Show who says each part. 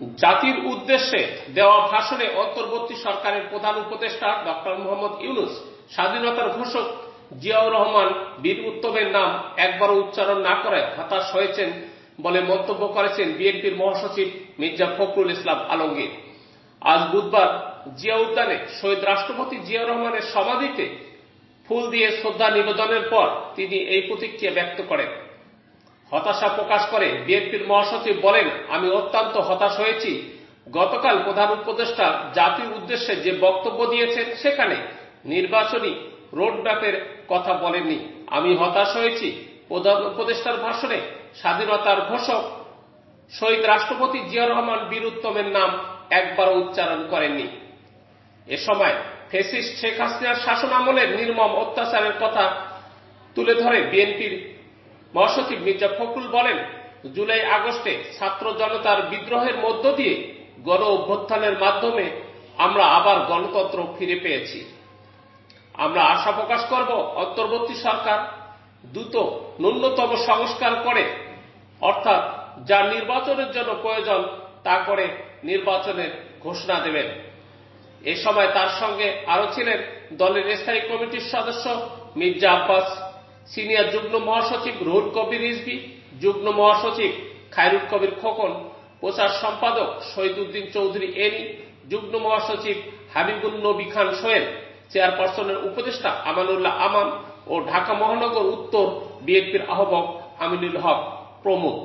Speaker 1: জাতির উদ্দেশ্যে দেওয়া ভাষণে অন্তর্বর্তী সরকারের প্রধান উপদেষ্টা ডক্টর মোহাম্মদ ইউনুস স্বাধীনতার ঘোষক জিয়াউর রহমান বীর উত্তমের নাম একবারও উচ্চারণ না করে হতাশ হয়েছেন বলে মন্তব্য করেছেন বিএনপির মহাসচিব মির্জা ফখরুল ইসলাম আলমগীর। আজ বুধবার জিয়া উদ্যানে শহীদ রাষ্ট্রপতি জিয়াউর রহমানের সমাধিতে ফুল দিয়ে শ্রদ্ধা নিবেদনের পর তিনি এই প্রতিক্রিয়া ব্যক্ত করেন। হতাশা প্রকাশ করে বিএনপির মহাসচিব বলেন, আমি অত্যন্ত হতাশ হয়েছি। গতকাল প্রধান উপদেষ্টা জাতির উদ্দেশ্যে যে বক্তব্য দিয়েছেন সেখানে নির্বাচনী রোডম্যাপের কথা বলেননি। আমি হতাশ হয়েছি। প্রধান উপদেষ্টার ভাষণে স্বাধীনতার ঘোষক শহীদ রাষ্ট্রপতি জিয়া রহমান বীর উত্তমের নাম একবারও উচ্চারণ করেননি। এ সময় ফেসিস্ট শেখ হাসিনার শাসন আমলের নির্মম অত্যাচারের কথা তুলে ধরে বিএনপির মহাসচিব মির্জা ফখরুল বলেন, জুলাই আগস্টে ছাত্র জনতার বিদ্রোহের মধ্য দিয়ে গণ অভ্যুত্থানের মাধ্যমে আমরা আবার গণতন্ত্র ফিরে পেয়েছি। আমরা আশা প্রকাশ করব, অন্তর্বর্তী সরকার দ্রুত ন্যূনতম সংস্কার করে, অর্থাৎ যা নির্বাচনের জন্য প্রয়োজন তা করে নির্বাচনের ঘোষণা দেবেন। এ সময় তার সঙ্গে আরও ছিলেন দলের স্থায়ী কমিটির সদস্য মির্জা আব্বাস সিনিয়র যুগ্ম মহাসচিব রুহুল কবির রিজভি, যুগ্ম মহাসচিব খায়রুল কবির খোকন, প্রচার সম্পাদক শহীদুদ্দিন চৌধুরী এনি, যুগ্ম মহাসচিব হাবিবুল নবী খান সোহেল, চেয়ারপারসনের উপদেষ্টা আমানুল্লাহ আমান ও ঢাকা মহানগর উত্তর বিএনপির আহ্বায়ক আমিনুল হক প্রমুখ।